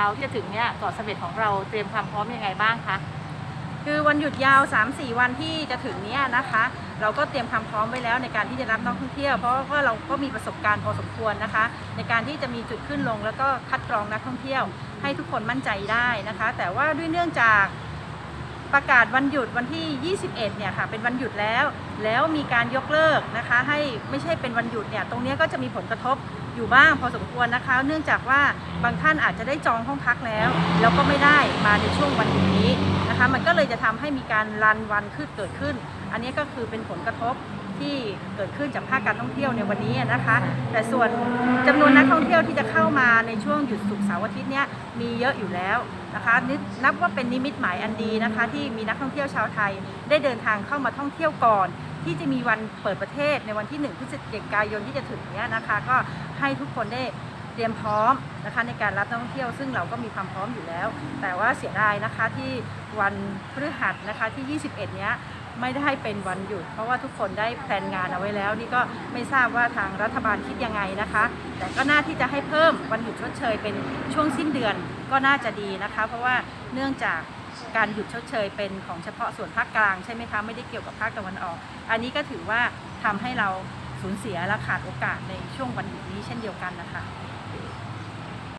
าวที่จะถึงเนี่ยเกาะเสม็ดของเราเตรียมความพร้อมยังไงบ้างคะ คือวันหยุดยาว 3-4 วันที่จะถึงเนี้ยนะคะ เราก็เตรียมความพร้อมไว้แล้วในการที่จะรับนักท่องเที่ยว เพราะว่าเราก็มีประสบการณ์พอสมควรนะคะ ในการที่จะมีจุดขึ้นลงแล้วก็คัดกรองนักท่องเที่ยว ให้ทุกคนมั่นใจได้นะคะ แต่ว่าด้วยเนื่องจากประกาศวันหยุดวันที่ 21 เนี่ยค่ะ เป็นวันหยุดแล้วแล้วมีการยกเลิกนะคะ ให้ไม่ใช่เป็นวันหยุดเนี่ยตรงนี้ก็จะมีผลกระทบอยู่บ้างพอสมควรนะคะ เนื่องจากว่าบางท่านอาจจะได้จองห้องพักแล้ว แล้วก็ไม่ได้มาในช่วงวันหยุดนี้นะคะ มันก็เลยจะทำให้มีการรันวันขึ้นเกิดขึ้น อันนี้ก็คือเป็นผลกระทบที่เกิดขึ้นจากภาคการท่องเที่ยวในวันนี้นะคะ แต่ส่วนจำนวนนักท่องเที่ยวที่จะเข้ามาในช่วงหยุดศุกร์เสาร์อาทิตย์เนี่ยมีเยอะอยู่แล้วนะคะนนับว่าเป็นนิมิตหมายอันดีนะคะ ที่มีนักท่องเที่ยวชาวไทย ได้เดินทางเข้ามาท่องเที่ยวก่อน ที่จะมีวันเปิดประเทศในวันที่ 1พฤศจิกายนที่จะถึงนี้นะคะ ก็ให้ทุกคนได้เตรียมพร้อมนะคะในการรับนักท่องเที่ยว ซึ่งเราก็มีความพร้อมอยู่แล้ว แต่ว่าเสียดายนะคะที่วันพฤหัสนะคะที่ 21 เนี้ยไม่ได้เป็นวันหยุด เพราะว่าทุกคนได้แพลนงานเอาไว้แล้ว นี่ก็ไม่ทราบว่าทางรัฐบาลคิดยังไงนะคะ แต่ก็น่าที่จะให้เพิ่มวันหยุดชดเชยเป็นช่วงสิ้นเดือนก็น่าจะดีนะคะ เพราะว่าเนื่องจาก การหยุดชดเชยเป็นของเฉพาะส่วนภาคกลางใช่ไหมคะไม่ได้เกี่ยวกับภาคตะวันออก อันนี้ก็ถือว่าทำให้เราสูญเสียและขาดโอกาสในช่วงวันหยุดนี้เช่นเดียวกันนะคะ